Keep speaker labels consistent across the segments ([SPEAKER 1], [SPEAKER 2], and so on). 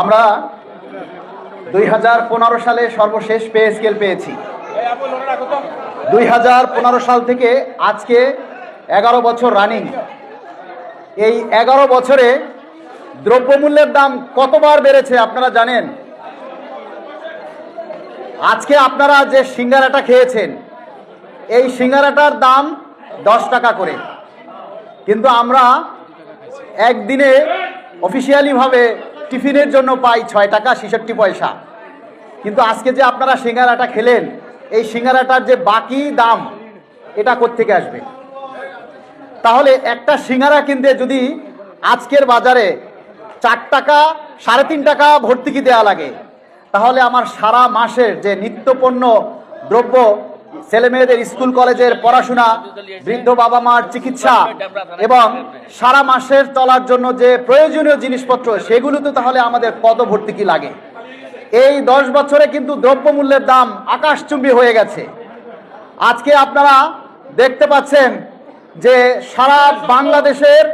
[SPEAKER 1] আমরা দুই হাজার পনেরো সালে সর্বশেষ পে স্কেল পেয়েছি। দুই হাজার পনেরো সাল থেকে আজকে এগারো বছর রানিং। এই এগারো বছরে দ্রব্যমূল্যের দাম কতবার বেড়েছে আপনারা জানেন? আজকে আপনারা যে সিঙ্গারাটা খেয়েছেন, এই সিঙ্গারাটার দাম দশ টাকা করে। কিন্তু আমরা একদিনে অফিসিয়ালিভাবে টিফিনের জন্য পাই ছয় টাকা ছেষট্টি পয়সা। কিন্তু আজকে যে আপনারা সিঙ্গারাটা খেলেন, এই সিঙ্গারাটার যে বাকি দাম, এটা কোত্থেকে আসবে? তাহলে একটা সিঙ্গারা কিনতে যদি আজকের বাজারে চার টাকা, সাড়ে তিন টাকা ভর্তুকি দেওয়া লাগে, তাহলে আমার সারা মাসের যে নিত্যপণ্য দ্রব্য ছেলে মেয়েদের স্কুল, কলেজের পড়াশোনা, বৃদ্ধ বাবা মার চিকিৎসা এবং সারা মাসের চলার জন্য যে প্রয়োজনীয় জিনিসপত্র সেগুলো তো তাহলে আমাদের কত ভর্তুকি লাগে? এই দশ বছরে কিন্তু দ্রব্যমূল্যের দাম আকাশচুম্বী হয়ে গেছে। আজকে আপনারা দেখতে পাচ্ছেন যে সারা বাংলাদেশের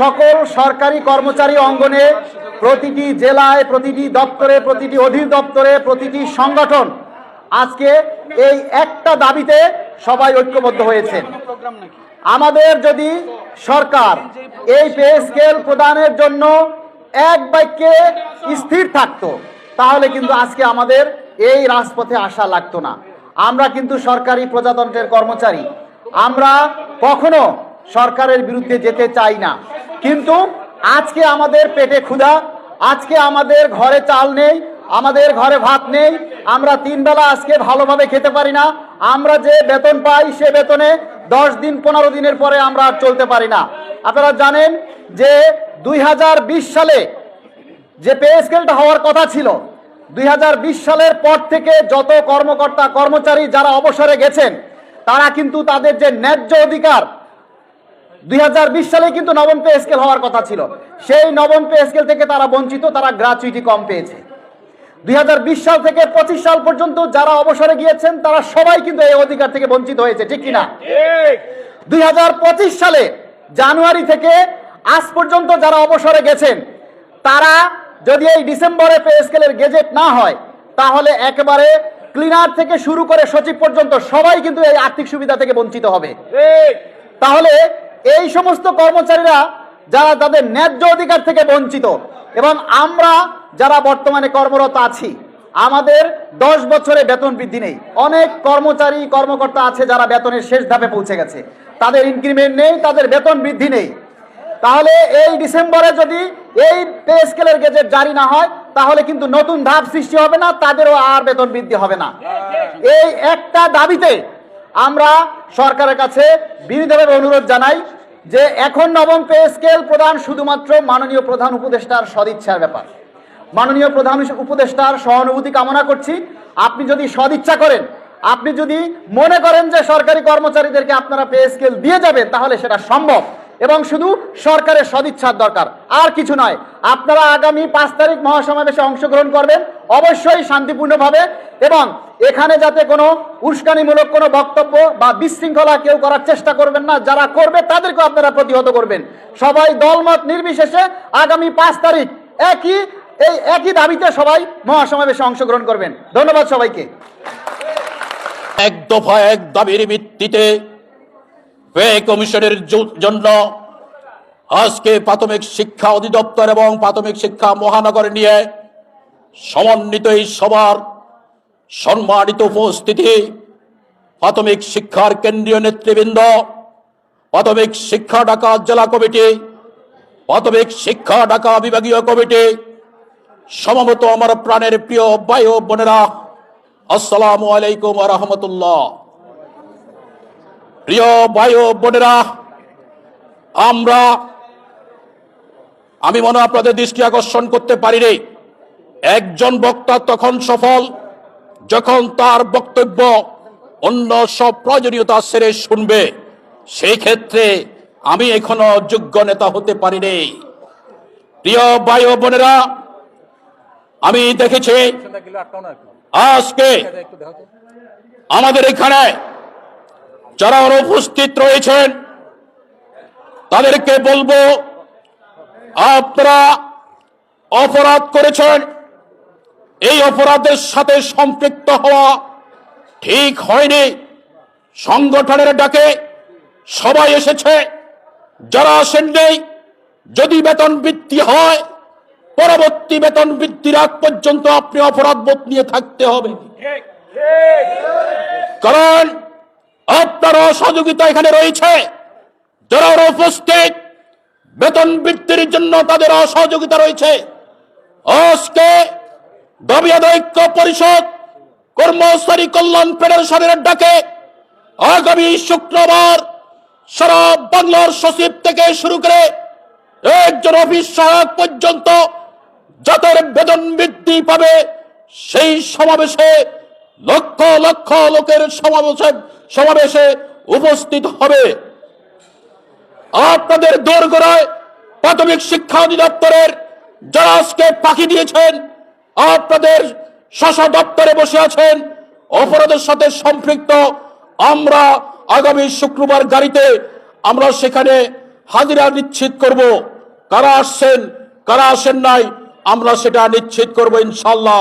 [SPEAKER 1] সকল সরকারি কর্মচারী অঙ্গনে প্রতিটি জেলায়, প্রতিটি দপ্তরে, প্রতিটি অধিদপ্তরে, প্রতিটি সংগঠন আজকে এই একটা দাবিতে সবাই ঐক্যবদ্ধ হয়েছেন আমাদের যদি সরকার এই পে স্কেল প্রদানের জন্য এক বাক্যে স্থির থাকতো, তাহলে কিন্তু আজকে আমাদের এই রাজপথে আসা লাগতো না। আমরা কিন্তু সরকারি প্রজাতন্ত্রের কর্মচারী। আমরা কখনো সরকারের বিরুদ্ধে যেতে চাই না। কিন্তু আজকে আমাদের পেটে ক্ষুধা, আজকে আমাদের ঘরে চাল নেই আমাদের ঘরে ভাত নেই, আমরা তিন বেলা আজকে ভালোভাবে খেতে পারি না। আমরা যে বেতন পাই সে বেতনে দশ দিন, পনেরো দিনের পরে আমরা আর চলতে পারি না। আপনারা জানেন যে দুই হাজার বিশ সালে যে পে স্কেলটা হওয়ার কথা ছিল, দুই হাজার বিশ সালের পর থেকে যত কর্মকর্তা, কর্মচারী যারা অবসরে গেছেন, তারা কিন্তু তাদের যে ন্যায্য অধিকার, দুই হাজার বিশ সালে কিন্তু নবম পে স্কেল হওয়ার কথা ছিল। সেই নবম পে স্কেল থেকে তারা বঞ্চিত, তারা গ্রাচুইটি কম পেয়েছে। দুই হাজার বিশ সাল থেকে পঁচিশ সাল পর্যন্ত যারা অবসরে গিয়েছেন তারা সবাই কিন্তু এই অধিকার থেকে বঞ্চিত হয়েছে ঠিক কিনা? দুই সালে জানুয়ারি থেকে আজ পর্যন্ত যারা অবসরে গেছেন তারা যদি এই ডিসেম্বরে পে স্কেলের গেজেট না হয় তাহলে একেবারে ক্লিনার থেকে শুরু করে সচিব পর্যন্ত সবাই কিন্তু এই আর্থিক সুবিধা থেকে বঞ্চিত হবে। তাহলে এই সমস্ত কর্মচারীরা যারা তাদের ন্যায্য অধিকার থেকে বঞ্চিত এবং আমরা যারা বর্তমানে কর্মরত আছি, আমাদের দশ বছরে বেতন বৃদ্ধি নেই। অনেক কর্মচারী, কর্মকর্তা আছে যারা বেতনের শেষ ধাপে পৌঁছে গেছে। তাদের ইনক্রিমেন্ট নেই, তাদের বেতন বৃদ্ধি নেই। তাহলে এই ডিসেম্বরে যদি এই পে স্কেলের গেজেট জারি না হয়, তাহলে কিন্তু নতুন ধাপ সৃষ্টি হবে না, তাদেরও আর বেতন বৃদ্ধি হবে না। এই একটা দাবিতে আমরা সরকারের কাছে বিনীতভাবে অনুরোধ জানাই যে এখন নবম পে স্কেল প্রদান শুধুমাত্র মাননীয় প্রধান উপদেষ্টার সদিচ্ছার ব্যাপার। মাননীয় প্রধান উপদেষ্টার সহানুভূতি কামনা করছি। আপনি যদি সদিচ্ছা করেন, আপনি যদি মনে করেন যে সরকারি কর্মচারীদেরকে আপনারা পে স্কেল দিয়ে যাবেন, তাহলে সেটা সম্ভব। এবং শুধু সরকারের সদিচ্ছার দরকার, আর কিছু নয়। আপনারা আগামী পাঁচ তারিখ মহাসমাবেশে অংশগ্রহণ করবেন, অবশ্যই শান্তিপূর্ণভাবে। এবং এখানে যাতে কোনো উস্কানিমূলক কোনো বক্তব্য বা বিশৃঙ্খলা কেউ করার চেষ্টা করবেন না, যারা করবে তাদেরকে আপনারা প্রতিহত করবেন। সবাই দলমত নির্বিশেষে আগামী পাঁচ তারিখ একই এই একই দাবিতে সবাই মহাসমাবেশে অংশগ্রহণ করবেন। ধন্যবাদ সবাইকে।
[SPEAKER 2] এক দফা এক দাবির ভিত্তিতে কমিশনের জন্য আজকে প্রাথমিক শিক্ষা অধিদপ্তর এবং প্রাথমিক শিক্ষা মহানগর নিয়ে সমন্বিত এই সবার সম্মানিত উপস্থিতি প্রাথমিক শিক্ষার কেন্দ্রীয় নেতৃবৃন্দ, প্রাথমিক শিক্ষা ঢাকা জেলা কমিটি, প্রাথমিক শিক্ষা ঢাকা বিভাগীয় কমিটি সমমত আমার প্রাণের প্রিয় ভাই ও বোনেরা, আসসালামু আলাইকুম রহমতুল্লাহ। প্রিয় ভাই ও বোনেরা, আমরা, আমি মনে আপনাদের দৃষ্টি আকর্ষণ করতে পারি রে একজন বক্তা তখন সফল, যখন তার বক্তব্য অন্য সব প্রয়োজনীয়তা সেরে শুনবে, সেই ক্ষেত্রে আমি এখনও যোগ্য নেতা হতে পারিনি। প্রিয় ভাই ও বোনেরা আমি দেখেছি আজকে আমাদের এখানে যারা অনুপস্থিত রয়েছেন, তাদেরকে বলব, আপনারা অপরাধ করেছেন। এই অপরাধের সাথে সম্পৃক্ত হওয়া ঠিক হয়নি। সংগঠনের ডাকে সবাই এসেছে। যারা আসেন নেই যদি বেতন বৃদ্ধি হয় পরবর্তী বেতন বৃদ্ধির আগ পর্যন্ত আপনি অপরাধ বোধ নিয়ে থাকতে হবে। কারণ আপনার অসহযোগিতা এখানে রয়েছে। যারা উপস্থিত, বেতন বৃদ্ধির জন্য তাদের অসহযোগিতা রয়েছে। আজকে দাবি ঐক্য পরিষদ কর্মচারী কল্যাণ ফেডারেশনের ডাকে আগামী শুক্রবার সারা বাংলার সচিব থেকে শুরু করে একজন অফিস সহায়ক পর্যন্ত যাদের বেতন বৃদ্ধি পাবে, সেই সমাবেশে লক্ষ লক্ষ লোকের সমাবেশে সমাবেশে উপস্থিত হবে। আপনাদের দোরগোড়ায় প্রাথমিক শিক্ষা অধিদপ্তরের যারা আজকে পাখি দিয়েছেন, আপনাদের শাসা দপ্তরে বসে আছেন, অপরাধের সাথে সম্পৃক্ত, আমরা আগামী শুক্রবার গাড়িতে আমরা সেখানে হাজিরা নিশ্চিত করব। কারা আসছেন, কারা আসেন নাই আমরা সেটা নিশ্চিত করব ইনশাল্লাহ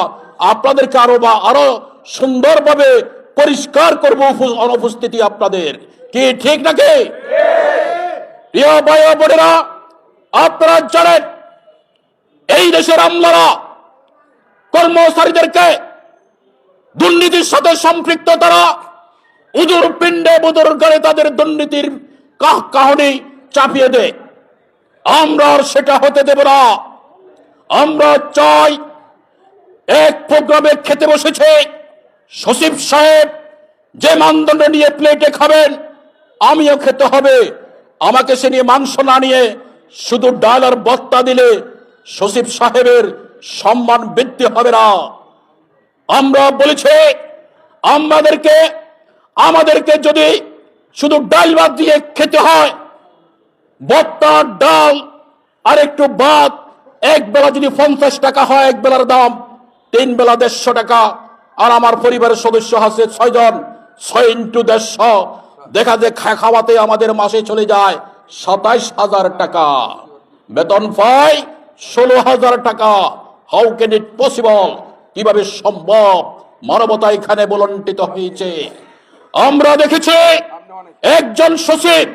[SPEAKER 2] আপনাদেরকে আরও বা আরও সুন্দরভাবে পরিষ্কার করব অনুপস্থিতি আপনাদের। কি ঠিক নাকি? প্রিয় ভাই বোনেরা আপনারা জানেন এই দেশের আমলারা কর্মচারীদেরকে দুর্নীতির সাথে সম্পৃক্ত তারা উদুর পিণ্ডে বুদুর গড়ে তাদের দুর্নীতির কাহ কাহনি চাপিয়ে দেয়। আমরা সেটা হতে দেব না। আমরা চাই এক প্রোগ্রামে খেতে বসেছে সচিব সাহেব, যে মানদণ্ড নিয়ে প্লেটে খাবেন, আমিও খেতে হবে। আমাকে সে নিয়ে মাংস না নিয়ে শুধু ডাল আর বত্তা দিলে সচিব সাহেবের সম্মান বৃদ্ধি হবে না। আমরা বলেছি, আমাদেরকে আমাদেরকে যদি শুধু ডাল ভাত দিয়ে খেতে হয় বত্তা ডাল আর একটু ভাত এক বেলা যদি পঞ্চাশ টাকা হয়, এক বেলার দাম, তিন বেলা দেড়শো টাকা। আর আমার পরিবারের সদস্য আছে ছয়জন, ছয় ইন্টু দেড়শো। দেখা যায় খাওয়াতে আমাদের মাসে চলে যায় সাতাইশ হাজার টাকা। বেতন পাই ষোলো হাজার টাকা। হাউ ক্যান ইট পসিবল কীভাবে সম্ভব? মানবতা এখানে বলন্টিত হয়েছে। আমরা দেখেছি একজন সচিব,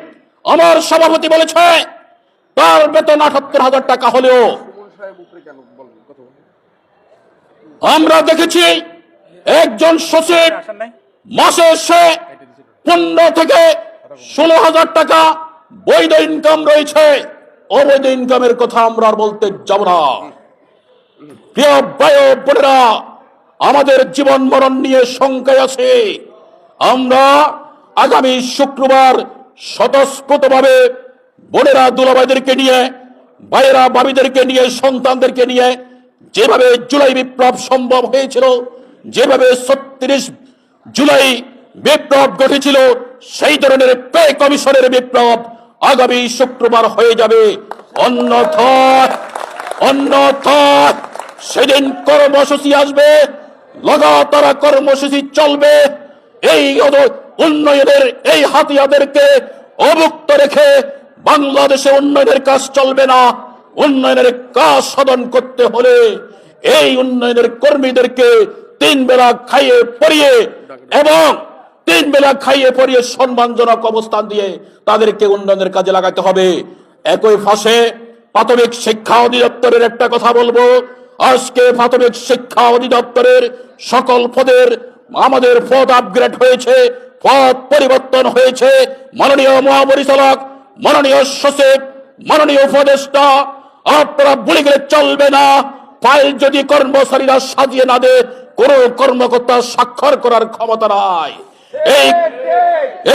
[SPEAKER 2] আমার সভাপতি বলেছে, তার বেতন আটাত্তর হাজার টাকা হলেও আমরা দেখেছি একজন সচিব মাসে সে পনেরো থেকে ষোলো হাজার টাকা বৈধ ইনকাম রয়েছে। অবৈধ ইনকামের কথা আমরা আর বলতে যাব না। আমাদের জীবন মরণ নিয়ে শঙ্কায় আছে। আমরা আগামী শুক্রবার স্বতঃস্ফূর্তভাবে বোনেরা দুলাভাইদেরকে নিয়ে ভাইয়েরা বাবিদেরকে নিয়ে, সন্তানদেরকে নিয়ে যেভাবে জুলাই বিপ্লব সম্ভব হয়েছিল, যেভাবে ছত্রিশ জুলাই বিপ্লব ঘটেছিল, সেই ধরনের পে কমিশনের বিপ্লব আগামী শুক্রবার হয়ে যাবে। অন্যথায় অন্যথায় সেদিন কর্মসূচি আসবে, লাগাতার কর্মসূচি চলবে। এই উন্নয়নের এই হাতিয়াদেরকে অভুক্ত রেখে বাংলাদেশে উন্নয়নের কাজ চলবে না। উন্নয়নের কাজ সাধন করতে হলে এই উন্নয়নের কর্মীদেরকে তিন বেলা খাইয়ে পরিয়ে এবং তিন বেলা খাইয়ে পরিয়ে সম্মানজনক অবস্থান দিয়ে তাদেরকে উন্নয়নের কাজে লাগাতে হবে। একই ফাঁসে প্রাথমিক শিক্ষা অধিদপ্তরের একটা কথা বলব। আজকে প্রাথমিক শিক্ষা অধিদপ্তরের সকল পদের আমাদের পদ আপগ্রেড হয়েছে, পদ পরিবর্তন হয়েছে। মাননীয় মহাপরিচালক মাননীয় সচিব, মাননীয় উপদেষ্টা, আপনারা বলে গেলে চলবে না। ফাইল যদি কর্মচারীরা সাজিয়ে না দেয়, কোন কর্মকর্তা স্বাক্ষর করার ক্ষমতা নাই। এই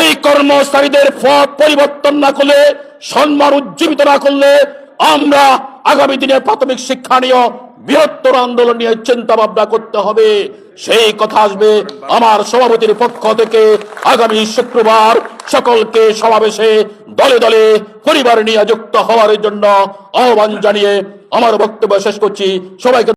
[SPEAKER 2] এই কর্মচারীদের পদ পরিবর্তন না করলে, সম্মান উজ্জীবিত না করলে, আমরা আগামী দিনে প্রাথমিক শিক্ষা নিয়ে বৃহত্তর আন্দোলন নিয়ে চিন্তা ভাবনা করতে হবে। সেই কথা আসবে আমার সভাপতির পক্ষ থেকে আগামী শুক্রবার। সকলকে সমাবেশে দলে দলে পরিবার নিয়ে যুক্ত হওয়ার জন্য আহ্বান জানিয়ে আমার বক্তব্য শেষ করছি। সবাইকে